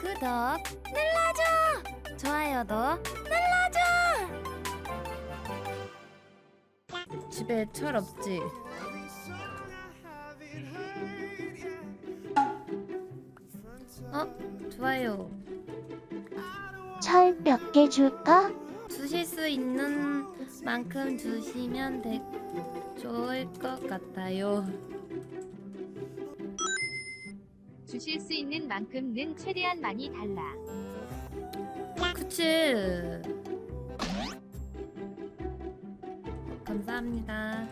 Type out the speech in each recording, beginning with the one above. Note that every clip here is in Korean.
구독 눌러줘. 좋아요도 눌러줘. 집에 철 없지? 어? 좋아요. 철 몇 개 줄까? 주실 수 있는 만큼 주시면 되, 좋을 것 같아요. 주실 수 있는 만큼은 최대한 많이 달라. 그치. 감사합니다.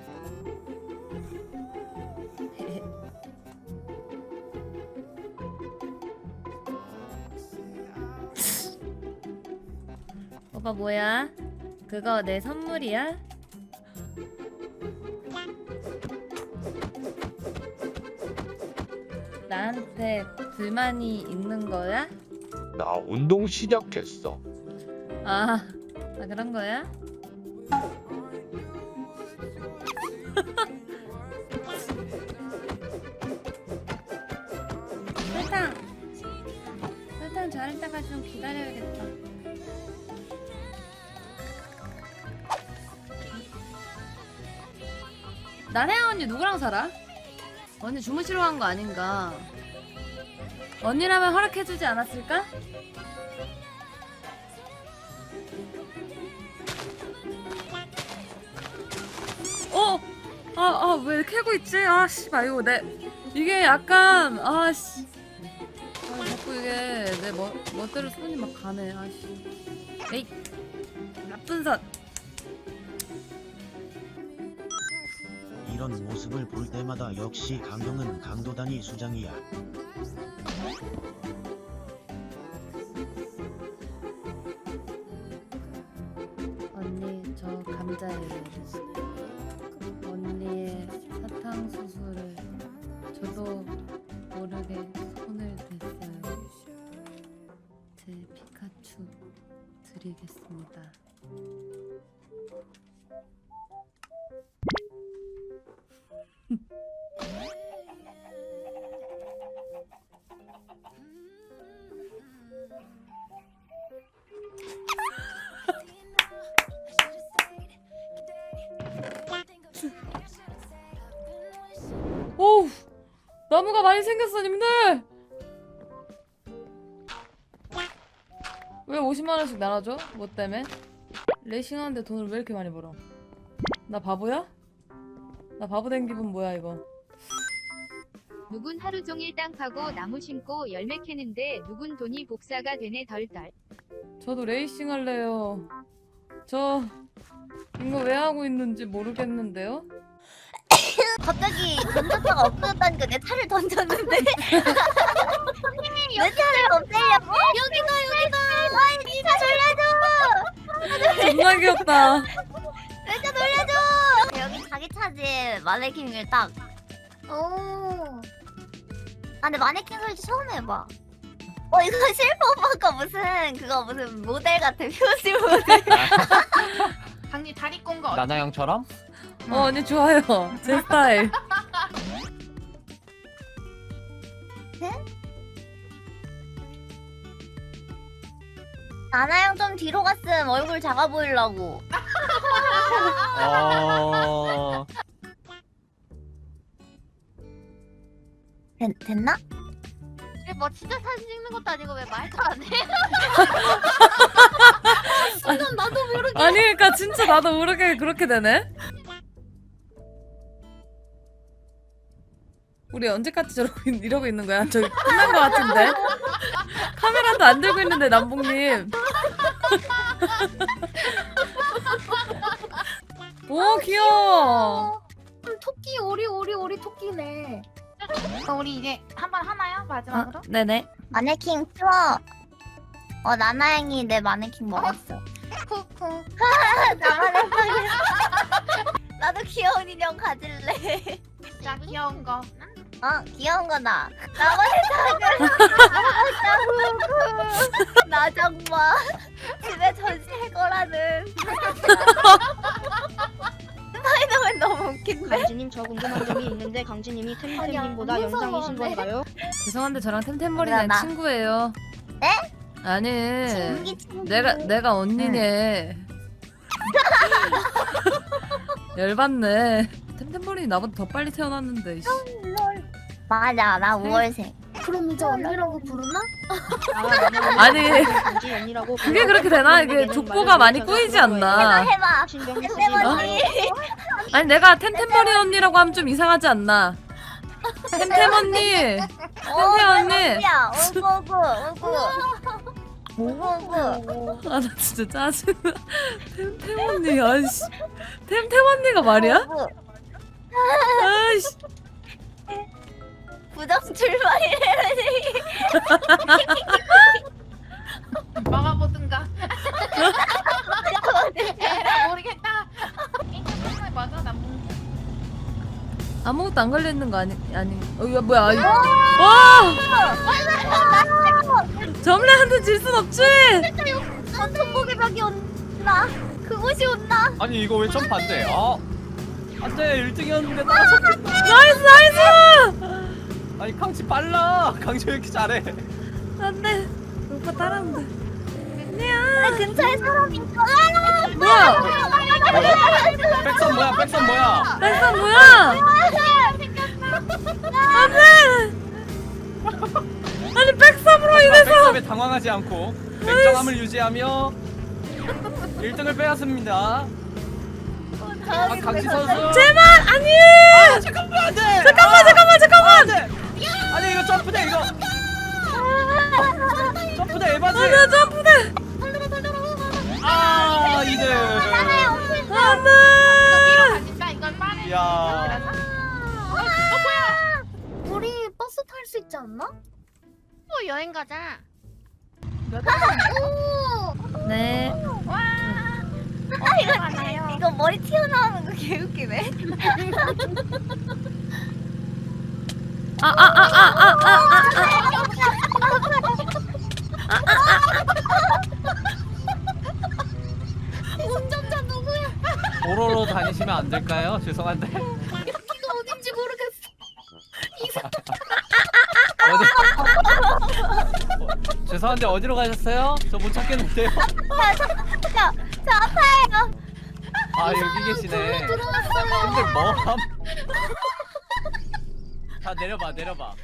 오빠 뭐야? 그거 내 선물이야? 나한테 불만이 있는 거야? 나 운동 시작했어. 아, 아 그런 거야? 설탕! 설탕 자를 때까지 좀 기다려야겠다. 나래야 언니 누구랑 살아? 언니 주무시러 간 거 아닌가? 언니라면 허락해주지 않았을까? 어! 아, 아, 왜 캐고 있지? 아, 씨발, 이거 내, 이게 약간, 아, 씨. 아, 자꾸 이게 내 멋, 멋대로 손이 막 가네, 아, 씨. 에이, 나쁜 선. 이런 모습을 볼 때마다 역시 강동은 강도단이 수장이야. 언니, 저 감자예요. 언니의 사탕수수를 저도 모르게 손을 댔어요. 제 피카츄 드리겠습니다. 오우 나무가 많이 생겼어 님들 왜 50만원씩 나눠줘? 뭐 때문에? 레이싱하는데 돈을 왜 이렇게 많이 벌어? 나 바보야? 나 바보 된 기분 뭐야 이거? 누군 하루 종일 땅 파고 나무 심고 열매 캐는데 누군 돈이 복사가 되네 덜덜. 저도 레이싱 할래요. 저 이거 왜 하고 있는지 모르겠는데요? 갑자기 전자차가 없어졌다니까 내 차를 던졌는데. 내 차를 없애려고? 여기가 여기가. 아이 니차 돌려줘! 존나 귀엽다. 내 차 돌려줘 여기 자기 차지 마네킹을 딱. 오. 아 근데 마네킹 설치 처음 해봐. 어 이거 실버 오빠가 무슨 그거 무슨 모델 같아 표지 모델. 강님 다리 꼰거 나나 형처럼? 어 언니 좋아요. 제 스타일. 나나양 좀 뒤로 갔음 얼굴 작아 보이려고. 어... 됐, 됐나? 뭐 진짜 사진 찍는 것도 아니고 왜 말도 안 해? 순간 나도 모르게 아니 그니까 진짜 나도 모르게 그렇게 되네 우리 언제까지 저러고 있, 이러고 있는 거야? 저기 끝난 거 같은데 카메라도 안 들고 있는데 남봉님 오 귀여워 토끼 오리 오리 오리 토끼네. 어, 우리 이제 한 번 하나요? 아, 마지막으로? 네네. 마네킹 추워. 어 나나양이 내 마네킹 먹었어. 쿵쿵. 나만의 방이야 나도 귀여운 인형 가질래. 자 귀여운 거. 어 귀여운 거다. 나만의 작은 나 정말 집에 전시할 거라는 너무 웃긴데 강진님 저 궁금한 점이 있는데 강진님이 템템님보다 아니야, 영상이신 무서워. 건가요? 죄송한데 저랑 템템머리는 나? 친구예요 아니 친기 친기. 내가 내가 언니네 열받네 템템버린이 나보다 더 빨리 태어났는데 씨. 맞아 나 5월생. 그럼 이제 언니라고 부르나? 아니 당신 언니라고. 그게 그렇게 되나? 이게 족보가 많이 꼬이지 않나 해봐. 신경 쓰지 템템 마. 언니. 아니 내가 템템버린 언니라고 하면 좀 이상하지 않나 템템 언니 템템 언니 야 오구 오구 오구. 오구 오구. 아 나 진짜 짜증 나 템템 언니 아씨 템템 언니가 말이야? 오구. 아이씨 아무것도 안 걸려있는 거 아니 아니 어 야, 뭐야? 이거. 와! 점례 한테 질 순 없지? 천천복의 벽이 온다. 그곳이 온다. 아니 이거 왜 점프 안 돼? 아! 안돼 1등이었는데 따라서 나이스 나이스! 아니 강치 빨라. 강치 왜 이렇게 잘해? 안돼. 오빠 따라온다 내 근처에 사람이 있어. 뭐야 백선 뭐야? 백선 뭐야? 나이스 뭐야? 안돼 아니 백삼으로 인해서 백섭에 당황하지 않고 냉정함을 유지하며 1등을 빼앗습니다. 아 강치 선수. 제발! 아니! 아 잠깐만 안 돼! 잠깐만 잠깐만 잠깐만 탈수 있지 않나? 또 여행 가자. 네아 이거 이거 머리 튀어나오는 거 개웃기네. 아 아 아 아 아아 운전자 누구야? 도로로 다니시면 안 될까요? 죄송한데 죄송한데 어디로 가셨어요? 저 못 찾겠는데요? 저, 저 아파요. 아 여기 계시네. 근데 뭐함? 다 내려봐 내려봐